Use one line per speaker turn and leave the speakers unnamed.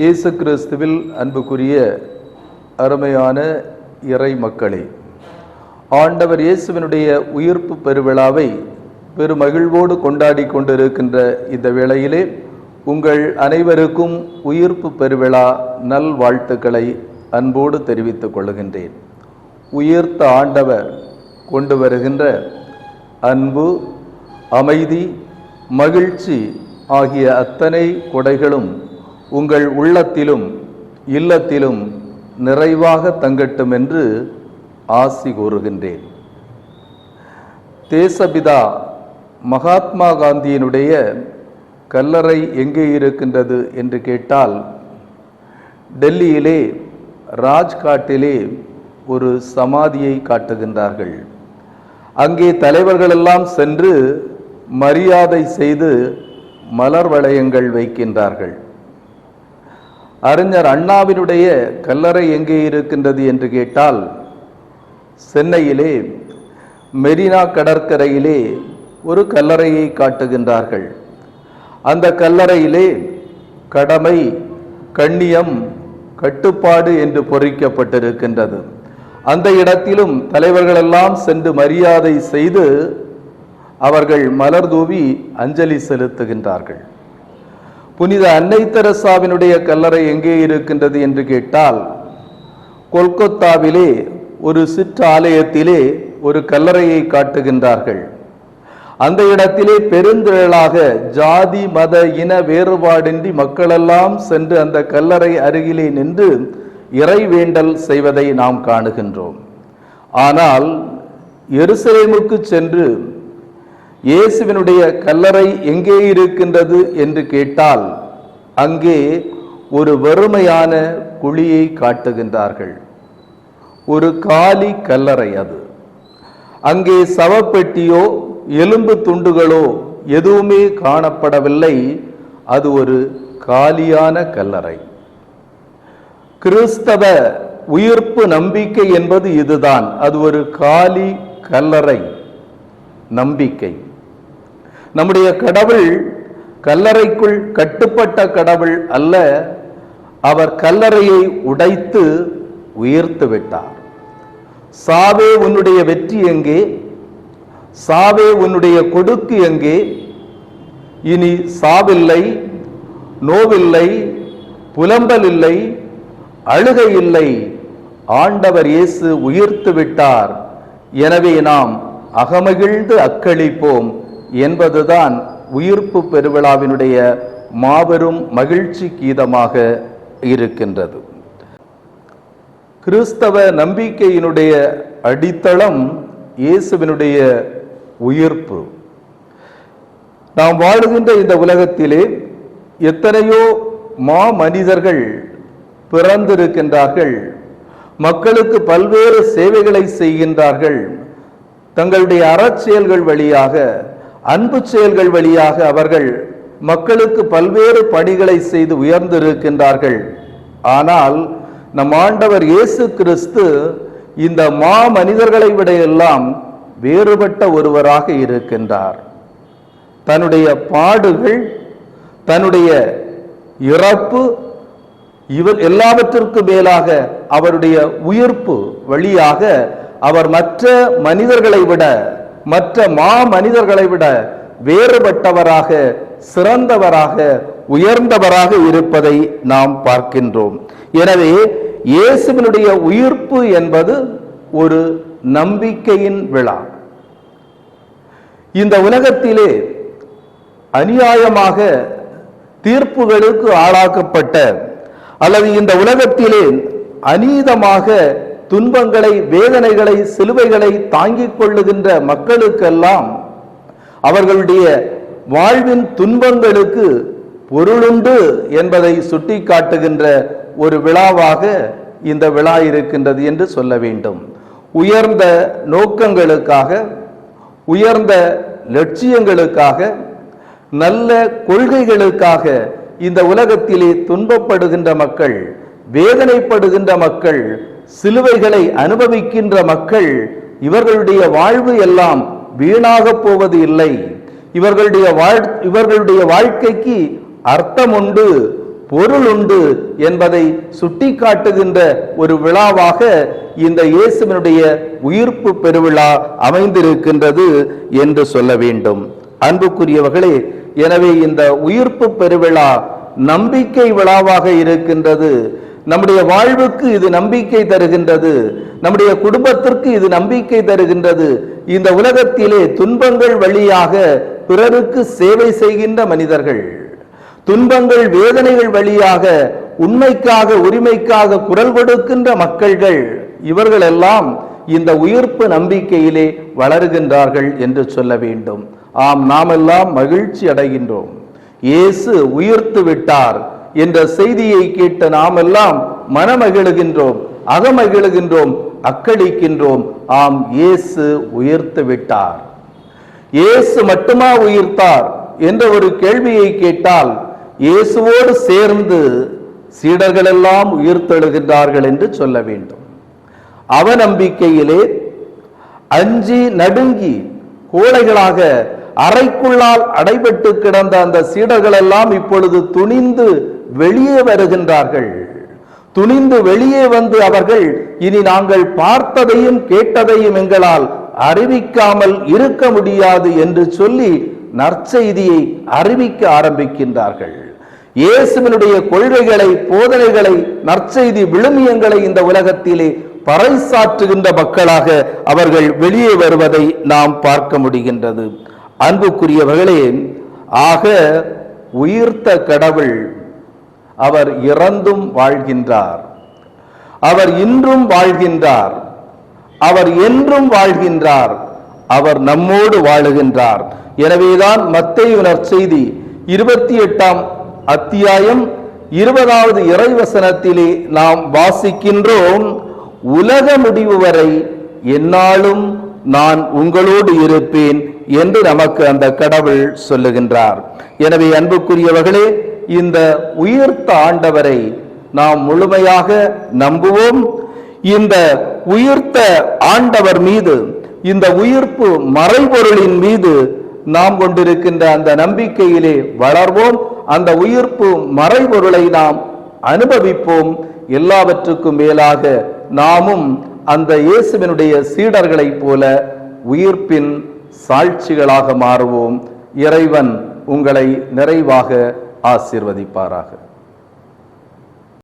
இயேசு கிறிஸ்துவில் அன்புக்குரிய அருமையான இறை மக்களே ஆண்டவர் இயேசுவினுடைய உயிர்ப்பு பெருவிழாவை பெருமகிழ்வோடு கொண்டாடி கொண்டிருக்கின்ற இந்த வேளையிலே உங்கள் அனைவருக்கும் உயிர்ப்பு பெருவிழா நல் வாழ்த்துக்களை அன்போடு தெரிவித்துக் கொள்கின்றேன். உயிர்த்த ஆண்டவர் கொண்டு வருகின்ற அன்பு அமைதி மகிழ்ச்சி ஆகிய அத்தனை கொடைகளும் உங்கள் உள்ளத்திலும் இல்லத்திலும் நிறைவாக தங்கட்டும் என்று ஆசி கூறுகின்றேன். தேசபிதா மகாத்மா காந்தியினுடைய கல்லறை எங்கே இருக்கின்றது என்று கேட்டால் டெல்லியிலே ராஜ்காட்டிலே ஒரு சமாதியை காட்டுகின்றார்கள். அங்கே தலைவர்களெல்லாம் சென்று மரியாதை செய்து மலர் வளையங்கள் வைக்கின்றார்கள். அறிஞர் அண்ணாவினுடைய கல்லறை எங்கே இருக்கின்றது என்று கேட்டால் சென்னையிலே மெரினா கடற்கரையிலே ஒரு கல்லறையை காட்டுகின்றார்கள். அந்த கல்லறையிலே கடமை கண்ணியம் கட்டுப்பாடு என்று பொறிக்கப்பட்டிருக்கின்றது. அந்த இடத்திலும் தலைவர்களெல்லாம் சென்று மரியாதை செய்து அவர்கள் மலர் தூவி அஞ்சலி செலுத்துகின்றார்கள். புனித அன்னை தெரசாவினுடைய கல்லறை எங்கே இருக்கின்றது என்று கேட்டால் கொல்கத்தாவிலே ஒரு சிற்றாலயத்திலே ஒரு கல்லறையை காட்டுகின்றார்கள். அந்த இடத்திலே பெருந்திரளாக ஜாதி மத இன வேறுபாடின்றி மக்களெல்லாம் சென்று அந்த கல்லறை அருகிலே நின்று இறைவேண்டல் செய்வதை நாம் காணுகின்றோம். ஆனால் எருசலேமுக்கு சென்று இயேசுவினுடைய கல்லறை எங்கே இருக்கின்றது என்று கேட்டால் அங்கே ஒரு வறுமையான குழியை காட்டுகின்றார்கள். ஒரு காலி கல்லறை அது. அங்கே சவப்பெட்டியோ எலும்பு துண்டுகளோ எதுவுமே காணப்படவில்லை. அது ஒரு காலியான கல்லறை. கிறிஸ்தவ உயிர்ப்பு நம்பிக்கை என்பது இதுதான். அது ஒரு காலி கல்லறை நம்பிக்கை. நம்முடைய கடவுள் கல்லறைக்குள் கட்டுப்பட்ட கடவுள் அல்ல அவர் கல்லறையை உடைத்து உயர்த்து விட்டார். சாவே உன்னுடைய வெற்றி எங்கே? சாவே உன்னுடைய கொடுக்கு எங்கே? இனி சாவில்லை நோவில்லை புலம்பல் இல்லை அழுகை இல்லை ஆண்டவர் இயேசு உயிர்த்து விட்டார். எனவே நாம் அகமகிழ்ந்து அக்களிப்போம். என்பதுதான் உயிர்ப்பு பெருவிழாவினுடைய மாபெரும் மகிழ்ச்சி கீதமாக இருக்கின்றது. கிறிஸ்தவ நம்பிக்கையினுடைய அடித்தளம் இயேசுவினுடைய உயிர்ப்பு. நாம் வாழுகின்ற இந்த உலகத்திலே எத்தனையோ மா மனிதர்கள் பிறந்திருக்கின்றார்கள். மக்களுக்கு பல்வேறு சேவைகளை செய்கின்றார்கள். தங்களுடைய அறச்செயல்கள் வழியாக அன்பு செயல்கள் வழியாக அவர்கள் மக்களுக்கு பல்வேறு பணிகளை செய்து உயர்ந்திருக்கின்றார்கள். ஆனால் நம் ஆண்டவர் இயேசு கிறிஸ்து இந்த மா மனிதர்களை விட எல்லாம் வேறுபட்ட ஒருவராக இருக்கின்றார். தன்னுடைய பாடுகள் தன்னுடைய இறப்பு இவர் எல்லாவற்றிற்கு மேலாக அவருடைய உயிர்ப்பு வழியாக அவர் மற்ற மனிதர்களை விட மற்ற மா மனிதர்களை விட வேறுபட்டவராக சிறந்தவராக உயர்ந்தவராக இருப்பதை நாம் பார்க்கின்றோம். எனவே இயேசுவினுடைய உயிர்ப்பு என்பது ஒரு நம்பிக்கையின் விழா. இந்த உலகத்திலே அநியாயமாக தீர்ப்புகளுக்கு ஆளாக்கப்பட்ட அல்லது இந்த உலகத்திலே அநீதமாக துன்பங்களை வேதனைகளை சிலுவைகளை தாங்கிக் கொள்ளுகின்ற மக்களுக்கெல்லாம் அவர்களுடைய வாழ்வின் துன்பங்களுக்கு பொருளுண்டு என்பதை சுட்டிக்காட்டுகின்ற ஒரு விழாவாக இந்த விழா இருக்கின்றது என்று சொல்ல வேண்டும். உயர்ந்த நோக்கங்களுக்காக உயர்ந்த லட்சியங்களுக்காக நல்ல கொள்கைகளுக்காக இந்த உலகத்திலே துன்பப்படுகின்ற மக்கள் வேதனைப்படுகின்ற மக்கள் சிலுவைகளை அனுபவிக்கின்ற மக்கள் இவர்களுடைய வாழ்வு எல்லாம் வீணாக போவது இல்லை. இவர்களுடைய வாழ் இவர்களுடைய வாழ்க்கைக்கு அர்த்தம் உண்டு பொருள் உண்டு என்பதை சுட்டிக்காட்டுகின்ற ஒரு விழாவாக இந்த இயேசுவினுடைய உயிர்ப்பு பெருவிழா அமைந்திருக்கின்றது என்று சொல்ல வேண்டும். அன்புக்குரியவர்களே எனவே இந்த உயிர்ப்பு பெருவிழா நம்பிக்கை விழாவாக இருக்கின்றது. நம்முடைய வாழ்வுக்கு இது நம்பிக்கை தருகின்றது. நம்முடைய குடும்பத்திற்கு இது நம்பிக்கை தருகின்றது. இந்த உலகத்திலே துன்பங்கள் வழியாக பிறருக்கு சேவை செய்கின்ற மனிதர்கள் துன்பங்கள் வேதனைகள் வழியாக உண்மைக்காக உரிமைக்காக குரல் கொடுக்கின்ற மக்கள்கள் இவர்கள் எல்லாம் இந்த உயிர்ப்பு நம்பிக்கையிலே வளருகின்றார்கள் என்று சொல்ல வேண்டும். ஆம் நாமெல்லாம் மகிழ்ச்சி அடைகின்றோம். இயேசு உயிர்த்து விட்டார். என்ற செய்தியை கேட்ட நாமெல்லாம் மனமகிழுகின்றோம் அகமகிழுகின்றோம் அக்களிக்கின்றோம் ஆம் இயேசு உயிர்த்து விட்டார். இயேசு மட்டுமா உயிர்த்தார் என்ற ஒரு கேள்வியை கேட்டால் இயேசுவோடு சேர்ந்து சீடர்கள் எல்லாம் உயிர்த்தெழுகின்றார்கள் என்று சொல்ல வேண்டும். அவநம்பிக்கையிலே அஞ்சி நடுங்கி கோழைகளாக அறைக்குள்ளால் அடைபட்டு கிடந்த அந்த சீடர்கள் எல்லாம் இப்பொழுது துணிந்து வெளியே வருகின்றார்கள். துணிந்து வெளியே வந்து அவர்கள் இனி நாங்கள் பார்த்ததையும் கேட்டதையும் எங்களால் அறிவிக்காமல் இருக்க முடியாது என்று சொல்லி நற்செய்தியை அறிவிக்க ஆரம்பிக்கின்றார்கள். இயேசுவினுடைய கொள்கைகளை போதனைகளை நற்செய்தி விழுமியங்களை இந்த உலகத்திலே பறைசாற்றுகின்ற மக்களாக அவர்கள் வெளியே வருவதை நாம் பார்க்க முடிகின்றது. அன்புக்குரியவர்களே ஆக உயிர்த்த கடவுள் அவர் இறந்தும் வாழ்கின்றார். அவர் இன்றும் வாழ்கின்றார். அவர் என்றும் வாழ்கின்றார். அவர் நம்மோடு வாழுகின்றார். எனவேதான் மத்தையுனர் செய்தி இருபத்தி எட்டாம் அத்தியாயம் இருபதாவது இறைவசனத்திலே நாம் வாசிக்கின்றோம் உலக முடிவு வரை என்னாலும் நான் உங்களோடு இருப்பேன் என்று நமக்கு அந்த கடவுள் சொல்லுகின்றார். எனவே அன்புக்குரியவர்களே இந்த உயிர்த்த ஆண்டவரை நாம் முழுமையாக நம்புவோம். இந்த உயிர்த்த ஆண்டவர் மீது இந்த உயிர்ப்பு மறைபொருளின் மீது நாம் கொண்டிருக்கின்ற அந்த நம்பிக்கையிலே வளர்வோம். அந்த உயிர்ப்பு மறைபொருளை நாம் அனுபவிப்போம். எல்லாவற்றுக்கும் மேலாக நாமும் அந்த இயேசுவினுடைய சீடர்களைப் போல உயிர்ப்பின் சாட்சிகளாக மாறுவோம். இறைவன் உங்களை நிறைவாக ஆசீர்வதிப்பாராக.